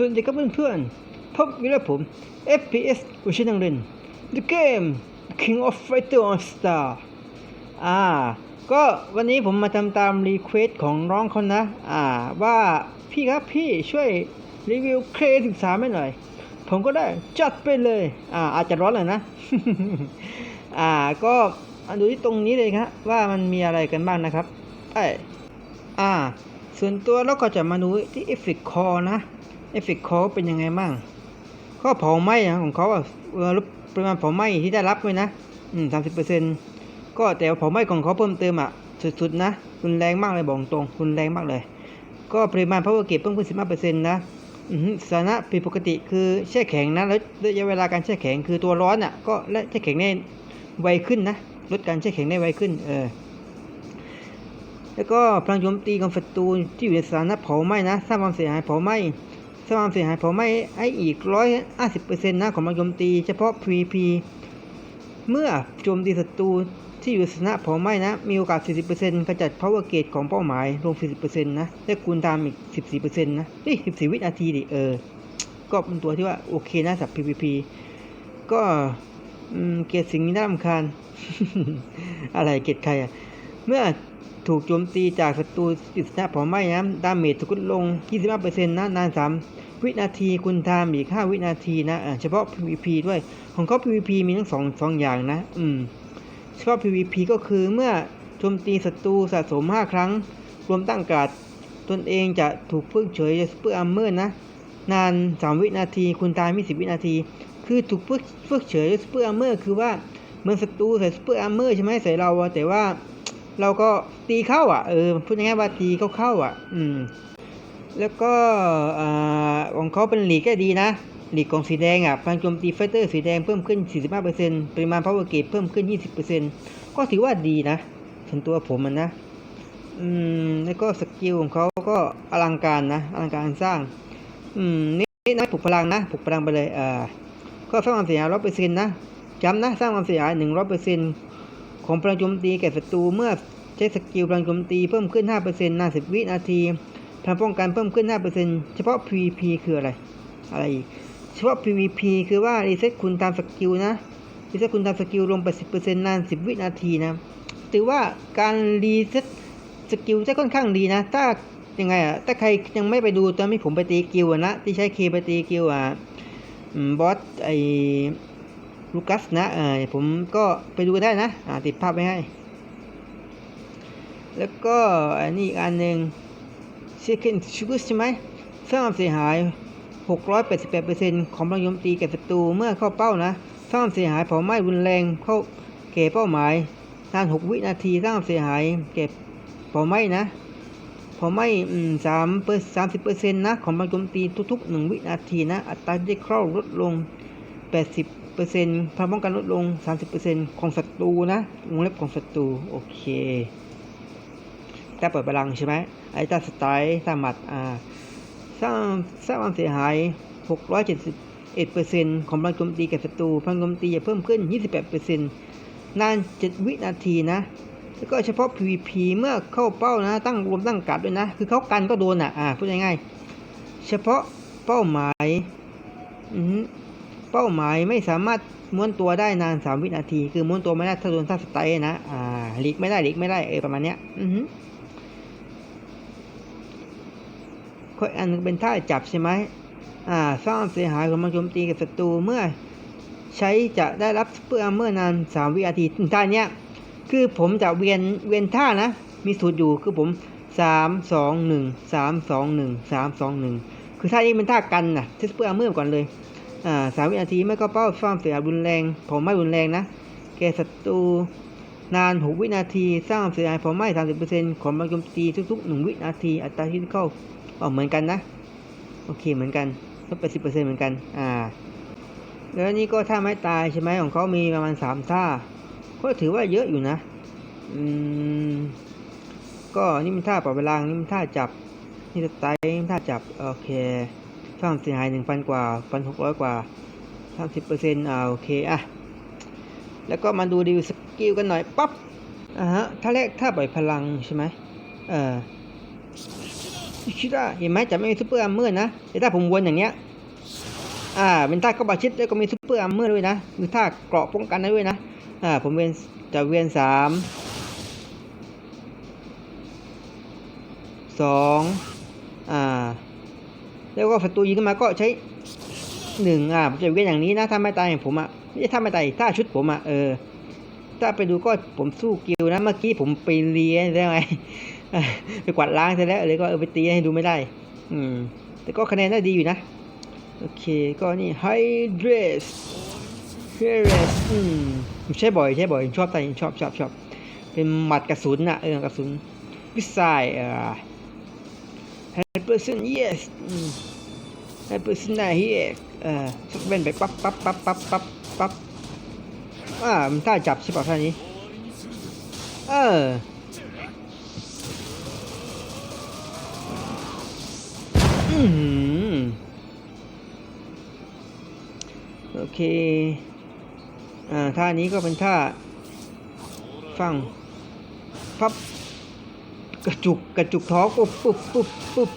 สวัสดีครับเพื่อนๆ พบกับผม FPS อุชินังเรน The Game King of Fighter on Star อ่า ก็วันนี้ผมมาทำตามรีเควสของน้องคนนะ อ่า ว่าพี่ครับพี่ช่วยรีวิวเคศึกษาให้หน่อย ผมก็ได้จัดไปเลย อ่า อาจจะร้อนหน่อยนะ อ่า ก็ดูที่ตรงนี้เลยครับว่ามันมีอะไรกันบ้างนะครับไอ้ยอ่า ส่วนตัวเราก็จะมาดูที่เอฟเฟกคอนะเอฟเฟกคอเป็นยังไงบ้างข้อเผาไหม้นะของเขาอะเอ่อลดปริมาณเผาไหม้ที่ได้รับไว้นะอืมสามสิบเปอร์เซ็นต์ก็แต่เผาไหม้ของเขาเพิ่มเติมอะสุดๆนะรุนแรงมากเลยบอกตรงรุนแรงมากเลย ก็ปริมาณ power เก็บเพิ่มขึ้นสิบห้าเปอร์เซ็นต์นะสถานะผิดปกติคือแช่แข็งนะแล้วระยะเวลาการแช่แข็งคือตัวร้อนอะก็และแช่แข็งได้ไวขึ้นนะลดการแช่แข็งได้ไวขึ้นเออ แล้วก็พลังโจมตีของศัตรูที่อยู่ในสถานะเผาไหม้นะสร้างความเสียหายเผาไหม้สร้างความเสียหายเผาไหม้ให้อีกร้อยห้าสิบเปอร์เซ็นต์นะของพลังโจมตีเฉพาะ PVP เมื่อโจมตีศัตรูที่อยู่สถานะเผาไหม้นะ มีโอกาส 40%ขจัด power gauge ของเป้าหมายลง 40%นะและคูณตามอีก 14%นะเฮ้ย14 วินาทีดิเออ ก็เป็นตัวที่ว่า โอเคนะสำหรับ PVP ก็เกรดสิ่งนี้น่ารำคาญ อะไรเกรดใครอะเมื่อ ถูกโจมตีจากศัตรูจิตสนะเผาไหม้นะดาเมจถูกลดลง 25%นะนาน3วินาทีคุณทามอีก 5 วินาทีนะเฉพาะ PVP ด้วย ของเขา PVP มีทั้งสองสองอย่างนะ อืมเฉพาะ PVP ก็คือเมื่อโจมตีศัตรูสะสม 5 ครั้ง รวมตั้งการ์ดตนเองจะถูกเพิกเฉยจากซูเปอร์อาร์เมอร์นะ นาน 3 วินาที คุณตายมี 10 วินาที คือถูกเพิกเพิกเฉยจากซูเปอร์อาร์เมอร์คือว่าเหมือนศัตรูใส่ซูเปอร์อาร์เมอร์ใช่ไหมใส่เราแต่ว่า เราก็ตีเข้าอะเออพูดง่ายๆว่าตีเข้าเข้าอะ อืม แล้วก็อ่าของเขาเป็นหลีกก็ดีนะหลีกของสีแดงอะพลังโจมตีไฟเตอร์สีแดงเพิ่มขึ้น 45%ปริมาณ power gauge เพิ่มขึ้น 20%ก็ถือว่าดีนะส่วนตัวผมมันนะอืมแล้วก็สกิลของเขาก็อลังการนะอลังการสร้าง อืมนี่นะปลุกพลังนะปลุกพลังไปเลยอ่าก็สร้างความเสียหาย100%นต์นะย้ำนะสร้างความเสียหาย100% ของพลังโจมตีแก่ศัตรูเมื่อใช้สกิลพลังโจมตีเพิ่มขึ้น 5%นาน 10 วินาทีพลังป้องกันเพิ่มขึ้น 5%เฉพาะ PVP คืออะไร อะไร เฉพาะ PVP คือว่ารีเซ็ตคุณตามสกิลนะ รีเซ็ตคุณตามสกิลลงไป10%นาน 10 วินาทีนะ ถือว่าการรีเซ็ตสกิลจะค่อนข้างดีนะ ถ้ายังไงอะ ถ้าใครยังไม่ไปดูตอนที่ผมไปตีกิลนะ ที่ใช้เคไปตีกิลอะบอสไอ ลูกัสนะเออผมก็ไปดูได้นะอ่าติดภาพไว้ให้ แล้วก็อันนี้อีกอันหนึ่ง Second s h u g a r ใช่ไหมสร้างความเสียหาย 688%ของพลังโจมตีแก่ศัตรูเมื่อเข้าเป้านะสร้างความเสียหายเผาไหม้รุนแรงเข้าแก่เป้าหมายนาน 6 วินาทีสร้างความเสียหายแก่เผาไหม้นะเผาไหม้สามเปอร์สามสิบเปอร์เซ็นต์นะของพลังโจมตีทุกๆ 1 วินาทีนะ อัตราที่เข้าลดลง 80 เซนพลังป้องกันลดลง 30เปอร์เซ็นต์ของศัตรูนะวงเล็บของศัตรูโอเคแต่เปิดพลังใช่ไหมไอ้ตาสไตล์ตาหมัดอ่าสร้างสร้างความเสียหาย 671%ของพลังโจมตีแก่ศัตรูพลังโจมตีจะเพิ่มขึ้น 28%นาน 7 วินาทีนะ แล้วก็เฉพาะ PVP เมื่อเข้าเป้านะ ตั้งรวมตั้งการ์ดด้วยนะ คือเขากันก็โดนอะ อ่าพูดง่ายๆ เฉพาะเป้าหมาย อือหือ เป้าหมายไม่สามารถม้วนตัวได้นาน 3 วินาที คือม้วนตัวไม่ได้ถ้าโดนท่าสไตล์นะ อ่าหลีกไม่ได้หลีกไม่ได้เออประมาณเนี้ยอือหือข้ออันเป็นท่าจับใช่ไหมอ่าสร้างเสียหายของมันโจมตีกับศัตรูเมื่อใช้จะได้รับเปอร์อเมอร์นาน 3 วินาทีท่าเนี้ยคือผมจะเวียนเวียนท่านะ มีสูตรอยู่คือผม 3 2 1 3 2 1 3 2 1 คือท่านี้เป็นท่ากันนะใช้เปอร์อเมอร์ก่อนเลย อ่าสามวินาทีไม่ก็เป้าสร้างความเสียรุนแรงผาไม้รุนแรงนะ แก่ศัตรูนาน6วินาที สร้างความเสียหายเผาไหม้30%ของมันโจมตีทุกๆ1วินาที อัตราที่เข้าอ๋อเหมือนกันนะ โอเคเหมือนกันลดไปสิบเปอร์เซ็นต์เหมือนกัน อ่า แล้วนี่ก็ท่าไม้ตายใช่ไหมของเขามีประมาณสามท่า ก็ถือว่าเยอะอยู่นะ อืม ก็นี่มันท่าปรับเวลา นี่มันท่าจับ นี่สไตล์นี่มันท่าจับ โอเค สร้างเสียหายหนึ่งพันกว่าพันหกร้อยกว่าสามสิบเปอร์เซ็นต์อ่าโอเคอะแล้วก็มาดูดีวสกิลกันหน่อยปั๊บอ่าฮะท่าแรกท่าปล่อยพลังใช่ไหมเออชิดาเห็นไหมจะไม่มีซูเปอร์อาร์เมอร์นะแต่ถ้าผมวนอย่างเงี้ยอ่าเป็นท่าเข้าบาชิดแล้วก็มีซูเปอร์อาร์เมอร์ด้วยนะคือท่าเกราะป้องกันได้ด้วยนะอ่าผมเวียนจะเวียนสามสองอ่า แล้วก็ศัตรูยิงขึ้นมาก็ใช้หนึ่งอ่าผมจะเวียนอย่างนี้นะถ้าไม่ตายอย่างผมอะไม่ใช่ถ้าไม่ตายถ้าชุดผมอะเออถ้าไปดูก็ผมสู้กิวนะเมื่อกี้ผมไปเรียนได้ไงอะไปกวาดล้างซะแล้วเลยก็เออไปตีให้ดูไม่ได้ อืม แต่ก็คะแนนได้ดีอยู่นะ โอเค ก็นี่ไฮเดรสเฮเรสอืมใช่บ่อยใช่บ่อยชอบแต่ชอบชอบชอบเป็นหมัดกระสุนนะเออกระสุนวิสัยเอ่อ hundred percent yes อืม hundred percent ได้เฮียเอ่อสักเว้นไปปั๊บปั๊บปั๊บปั๊บปั๊บปั๊บอ่ามันท่าจับใช่ป่ะท่านี้ เอออือหือโอเค อ่า ท่านี้ก็เป็นท่า ฟัง พับ กระจุกกระจุกท้องปุ๊บปุ๊บปุ๊บปุ๊บ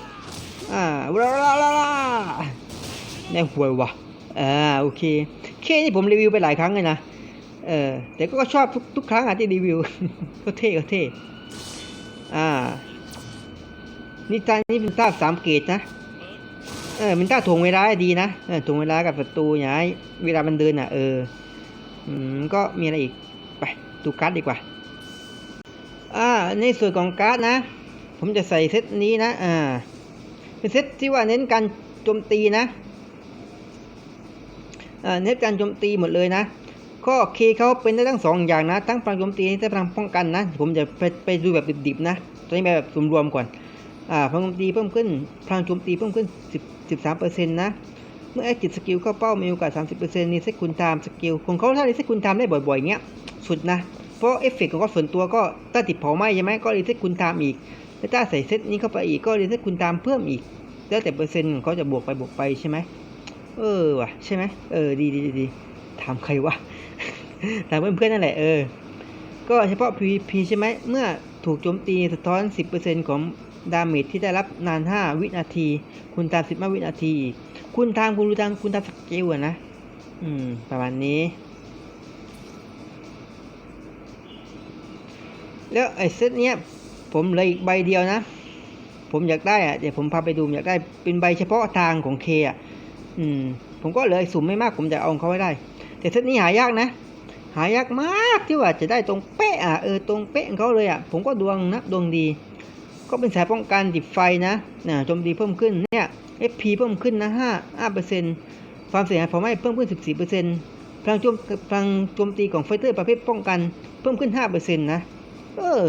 อ่าลาลาลาลาแน่หวยว่ะอ่าโอเคเคนี่ผมรีวิวไปหลายครั้งเลยนะเออแต่ก็ชอบทุกทุกครั้งอะที่รีวิวก็เท่ก็เท่อ่านี่ท่านี่เป็นท่าสามเกตนะเออมันท่าถ่วงเวลาดีนะเออถ่วงเวลากับศัตรูอย่าให้เวลามันเดินอะเอออืมก็มีอะไรอีกไปดูการ์ดดีกว่า อ่าในส่วนของการ์ดนะ ผมจะใส่เซตนี้นะ อ่า เป็นเซตที่ว่าเน้นการโจมตีนะ อ่า เน้นการโจมตีหมดเลยนะก็เคเขาเป็นได้ทั้งสองอย่างนะ ทั้งพลังโจมตีและพลังป้องกันนะ ผมจะไปไปดูแบบดิบๆนะ ตอนนี้แบบรวมๆก่อน อ่า พลังโจมตีเพิ่มขึ้น พลังโจมตีเพิ่มขึ้น10 13%นะ เมื่อแอคทีฟสกิลเข้าเป้ามีโอกาส 30%นี่เซตคุณไทม์สกิลของเขาถ้ารีเซ็ตคุณไทม์ได้บ่อยๆเงี้ย สุดนะ เพราะเอฟเฟกต์ของเขาส่วนตัวก็ถ้าติดเผาไหม้ใช่ไหมก็รีเซ็ตคุณไทม์อีกแล้วถ้าใส่เซตนี้เข้าไปอีกก็รีเซ็ตคุณไทม์เพิ่มอีก แล้วแต่เปอร์เซ็นต์เขาจะบวกไปบวกไปใช่ไหมเออว่ะใช่ไหมเออดีดีดีถามใครวะถามเพื่อนๆนั่นแหละเออ ก็เฉพาะ PVP ใช่ไหมเมื่อถูกโจมตีสะท้อน 10%ของดาเมจที่ได้รับนาน 5 วินาที คุณตาม 15 วินาที คุณทางคุณรู้ทางคุณตามสกิลอะนะ อืม ประมาณนี้ แล้วไอ้เซตเนี้ยผมเลืออีกใบเดียวนะ ผมอยากได้อะเดี๋ยวผมพาไปดูอยากได้เป็นใบเฉพาะทางของเคอะอืม ผมก็เลยสุ่มไม่มากผมจะเอาเขาไว้ได้ แต่เซตนี้หายากนะ หายากมากที่ว่าจะได้ตรงเป๊ะอะเออตรงเป๊ะเขาเลยอะผมก็ดวงนะดวงดี ก็เป็นสายป้องกันติดไฟนะนะโจมตีเพิ่มขึ้นเนี่ย FP เพิ่มขึ้นนะห้าห้าเปอร์เซ็นต์ความเสียหายเผาไหม้เพิ่มขึ้นสิบสี่เปอร์เซ็นต์พลังโจมพลังโจมตีของไฟเตอร์ประเภทป้องกันเพิ่มขึ้นห้าเปอร์เซ็นต์นะ เออ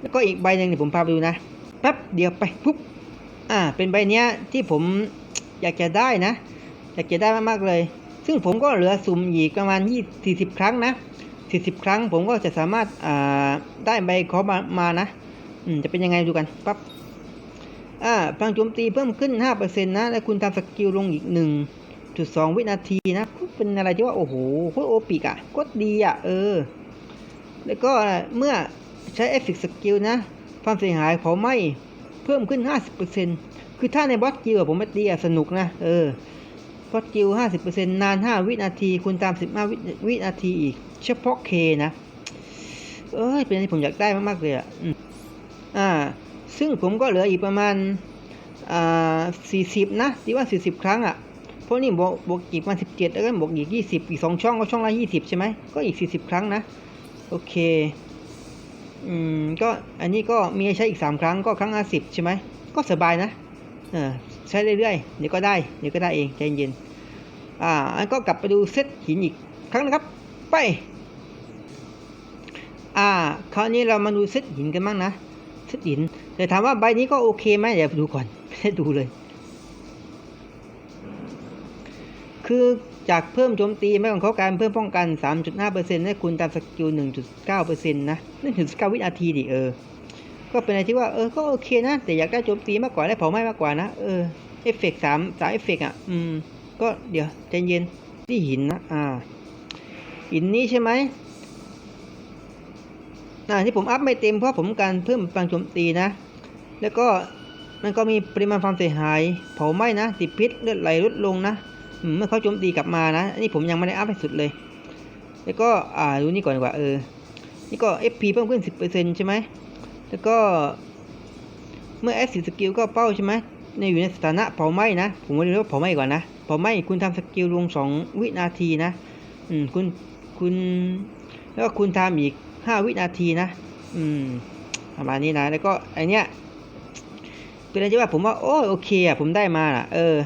แล้วก็อีกใบหนึ่งเดี๋ยผมพาไปดูนะแป๊บเดียวไปปุ๊บอ่า เป็นใบเนี้ยที่ผมอยากจะได้นะ อยากจะได้มากๆเลย ซึ่งผมก็เหลือสุ่มอีกประมาณยี่สิบครั้งนะสี่สิบครั้ง ผมก็จะสามารถอ่าได้ใบขอมามานะอืมจะเป็นยังไงดูกันปั๊บอ่าพลังโจมตีเพิ่มขึ้น 5%นะ และคุณทำสกิลลงอีก 1.2 วินาทีนะ เป็นอะไรที่ว่า โอ้โหโคตรโอปิกอะโคตรดีอะ เออ แล้วก็เมื่อใช้เอฟเฟกต์สกิลนะ ความเสียหายเผาไหม้เพิ่มขึ้น 50%คือถ้าในบอสกิลผมไม่ตีสนุกนะ เออบอสกิล 50%นาน 5 วินาที คุณตาม 15 วิวินาทีอีก เฉพาะเคนะ เอ้ย เป็นที่ผมอยากได้มาก ๆ เลยอะอ่า ซึ่งผมก็เหลืออีกประมาณ อ่าสี่สิบนะที่ว่าสี่สิบครั้งอะเพราะนี่บวกบวกอีกมาสิบเจ็ดแล้วก็บวกอีกยี่สิบอีกสองช่องก็ช่องละยี่สิบใช่ไหมก็อีกสี่สิบครั้งนะ โอเค อืม ก็อันนี้ก็มีใช้อีกสามครั้งก็ครั้งละสิบใช่ไหม ก็สบายนะ เออใช้เรื่อยๆ เดี๋ยวก็ได้ เดี๋ยวก็ได้เองใจเย็น อ่าอันก็กลับไปดูเซตหินอีกครั้งนะครับ ไป อ่า คราวนี้เรามาดูเซตหินกันบ้างนะ เซตหิน แต่ถามว่าใบนี้ก็โอเคไหมเดี๋ยวดูก่อน ไม่ได้ดูเลย คือ จากเพิ่มโจมตีไม่ของเขาการเพิ่มป้องกัน 3.5%ให้คุณตามสกิล 1.9%นะนั่นถึง9วินาทีดิเออ ก็เป็นอะไรที่ว่าเออก็โอเคนะ แต่อยากได้โจมตีมากกว่าได้เผาไหม้มากกว่านะเออเอฟเฟกต์สามสามเอฟเฟกต์อะอืมก็เดี๋ยวใจเย็นที่หินนะอ่าหินนี้ใช่ไหมอ่าที่ผมอัพไม่เต็มเพราะผมการเพิ่มพลังโจมตีนะ แล้วก็มันก็มีปริมาณความเสียหาย เผาไหม้นะติดพิษเลือดไหลลดลงนะ เมื่อเขาโจมตีกลับมานะอันนี้ผมยังไม่ได้อัพให้สุดเลย แล้วก็อ่าดูนี่ก่อนดีกว่าเออ นี่ก็ FP เพิ่มขึ้น 10%ใช่ไหมแล้วก็เมื่อ S10 สกิลก็เป้าใช่ไหมในอยู่ในสถานะเผาไหม้นะ ผมว่าเรียกว่าเผาไหม้ก่อนนะเผาไหม้คุณทำสกิลลง 2 วินาทีนะ อืมคุณคุณแล้วก็คุณทำอีก 5 วินาทีนะ อืมประมาณนี้นะ แล้วก็ไอเนี้ยเป็นอะไรที่ว่าผมว่าโอ้โอเคอะผมได้มาอะ เออ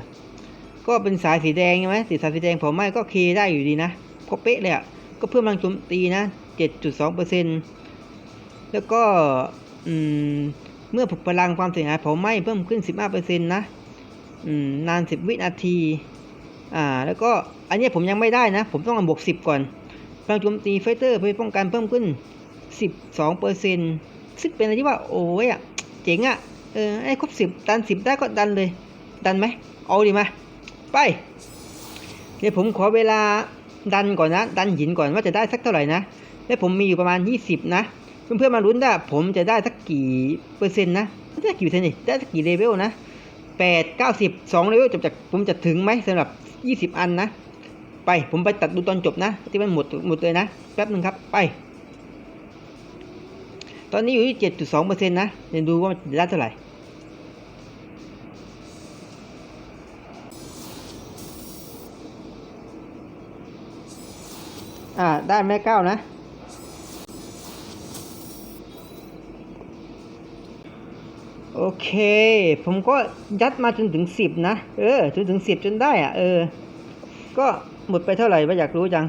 ก็เป็นสายสีแดงใช่ไหมสีสายสีแดงเผาไหม้ก็เคได้อยู่ดีนะก็เป๊ะเลยอะก็เพิ่มพลังโจมตีนะ 7.2%แล้วก็มเมื่อพลังความเสียหายเผาไหม้เพิ่มขึ้น 15%นะอืมนาน 10 วินาทีอ่าแล้วก็อันนี้ผมยังไม่ได้นะ ผมต้องอบวก 10 ก่อนพลังโจมตีไฟเตอร์เพื่อป้องกันเพิ่มขึ้น 12%ซึ่งเป็นอะไรที่ว่าโอ้ยอะเจ๋งอะเออไอ้ครบ 10 ดัน 10 ได้ก็ดันเลย ดันไหมเอาดีมา ไปเดี๋ยวผมขอเวลาดันก่อนนะ ดันหินก่อนว่าจะได้สักเท่าไหร่นะและผมมีอยู่ประมาณ 20 นะ เพื่อนๆมาลุ้นว่าผมจะได้สักกี่เปอร์เซ็นต์นะได้กี่เปอร์เซ็นต์นี่ได้สักกี่เลเวลนะ8 90 2เลเวลจบจากผมจะถึงไหมสำหรับ20อันนะ ไปผมไปตัดดูตอนจบนะที่มันหมดหมดเลยนะ แป๊บหนึ่งครับไป ตอนนี้อยู่ที่7.2%นต์นะเดี๋ยวดูว่าจะได้เท่าไหร่ อ่า ได้แม่เก้านะ โอเค ผมก็ยัดมาจนถึงสิบนะ เออ จนถึงสิบจนได้อะ เออ ก็หมดไปเท่าไหร่ไม่อยากรู้จัง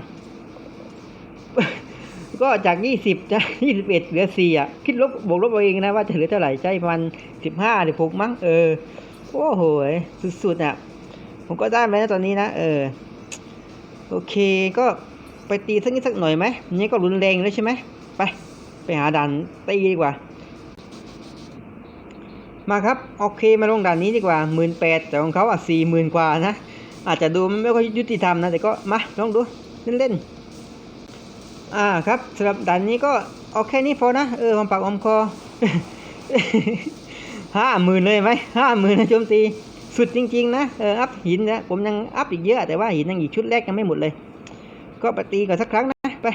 ก็จากยี่สิบนะยี่สิบเอ็ดเหลือสี่อะ คิดลบบวกลบเอาเองนะว่าจะเหลือเท่าไหร่ใช่ประมาณสิบห้าหรือหกมั้ง เออ โอ้โห สุดๆอะ ผมก็ได้มาแล้วตอนนี้นะ เออ โอเคก็ ไปตีสักนิดสักหน่อยไหมนนี้ก็รุนแรงแล้วใช่ไหมไปไปหาด่านตีดีกว่า มาครับโอเคมาลงด่านนี้ดีกว่าหมื่นแปดแต่ของเขาอะสี่หมื่นกว่านะอาจจะดูไม่ค่อยยุติธรรมนะแต่ก็มาลองดูเล่นๆอ่าครับสำหรับด่านนี้ก็เอาแค่นี้พอนะเออหอมปากหอมคอห้าหมื่นเลยไหมห้าหมื่นนะโจมตีสุดจริง ๆ นะเอออัพหินนะผมยังอัพอีกเยอะแต่ว่าหินยังอีกชุดแรกยังไม่หมดเลย ก็ไปตีก่อนสักครั้งนะ ไป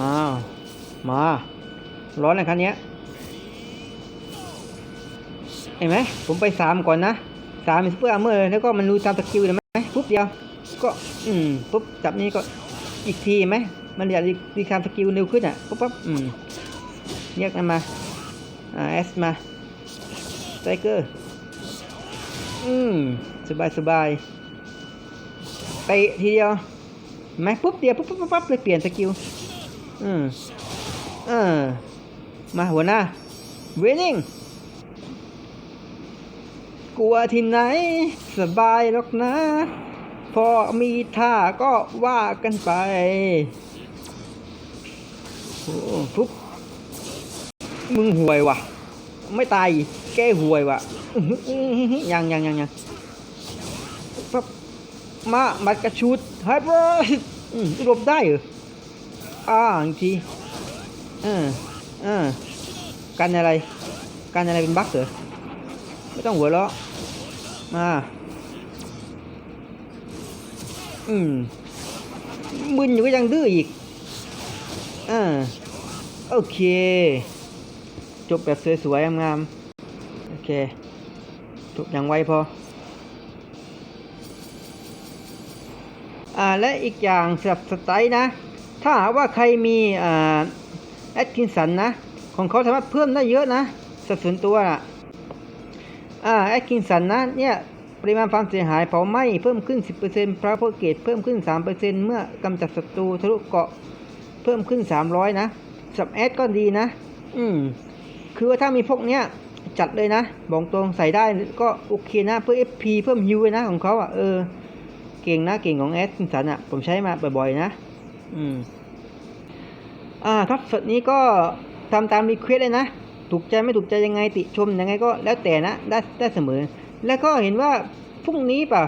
อ้าว มา ร้อนเลยคันนี้เห็นไหม ผมไปสามก่อนนะสามเป็นซุปเปอร์อาร์เมอร์แล้วก็มันรู้ตามสกิลเลยไหมปุ๊บเดียว ก็ อืม ปุ๊บ จับนี้ก็อีกทีไหม มันอยากรีคามสกิลเร็วขึ้นอะ ปุ๊บปั๊บอืมเรียกมันมา อ่าเอสมาไทเกอร์ อืม สบายสบาย เตะทีเดียวเห็นไหมปุ๊บเดียวปุ๊บปุ๊บปุ๊บปั๊บเลยเปลี่ยนสกิลอืมเออมาหัวหน้าเวนิ่งกลัวที่ไหน สบายหรอกนะ พอมีท่าก็ว่ากันไปโอ้ฟุกมึงห่วยว่ะ ไม่ตายแก้ห่วยว่ะยังยังยังยัง มามัดกระชุดไฮเปอร์อืมหลบได้เหรออ่าอีกทีเออเออกันอะไร กันอะไรเป็นบั๊กเหรอไม่ต้องหัวเราะมาอืมมึนอยู่ก็ยังดื้ออีกอ่าโอเค จบแบบสวยๆงามๆโอเค จบอย่างไวพอ อ่าและอีกอย่างสำหรับสไตล์นะ ถ้าหากว่าใครมีอ่าแอดกินสันนะ ของเขาสามารถเพิ่มได้เยอะนะสัดส่วนตัวนะอ่าแอดกินสันนะเนี่ยปริมาณความเสียหายเผาไหม้เพิ่มขึ้น 10%พระโพเกตเพิ่มขึ้น 3%เมื่อกำจัดศัตรูทะลุเกาะเพิ่มขึ้น 300 นะสับแอดก็ดีนะ อืม คือว่าถ้ามีพวกเนี้ยจัดเลยนะบอกตรงใส่ได้ก็โอเคนะ เพื่อ FP เพิ่มฮิวนะของเขาอะเออ เก่งนะเก่งของแอดกินสันอะผมใช้มาบ่อยๆนะ อืม อ่าครับสุดนี้ก็ทำตามรีเควสเลยนะ ถูกใจไม่ถูกใจยังไงติชมยังไงก็แล้วแต่นะ ได้ได้เสมอ แล้วก็เห็นว่าพรุ่งนี้ป่ะ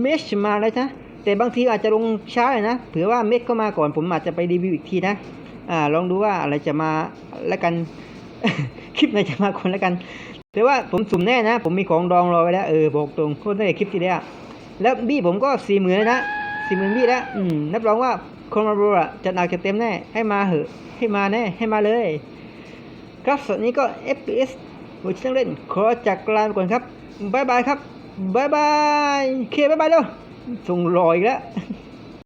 เมชมาแล้วนะ แต่บางทีอาจจะลงช้าเลยนะ เผื่อว่าเมชก็มาก่อนผมอาจจะไปรีวิวอีกทีนะ อ่า ลองดูว่าอะไรจะมาแล้วกันคลิปไหนจะมาคนแล้วกัน แต่ว่าผมสุ่มแน่นะ ผมมีของดองรอไว้แล้ว เออบอกตรงโคตรตั้งแต่คลิปที่แล้ว แล้วบี้ผมก็สี่หมื่นแล้วนะสี่หมื่นบี้แล้วอืมนับรองว่าคนมาบรอะจะหนักจะเต็มแน่ ให้มาเหอะ ให้มาแน่ ให้มาเลย ครับส่วนนี้ก็ FPS หัวชิงเล่น ขอจากลาไปก่อนครับบายบายครับบายบายเคบายบายเด้อส่งรออีกแล้ว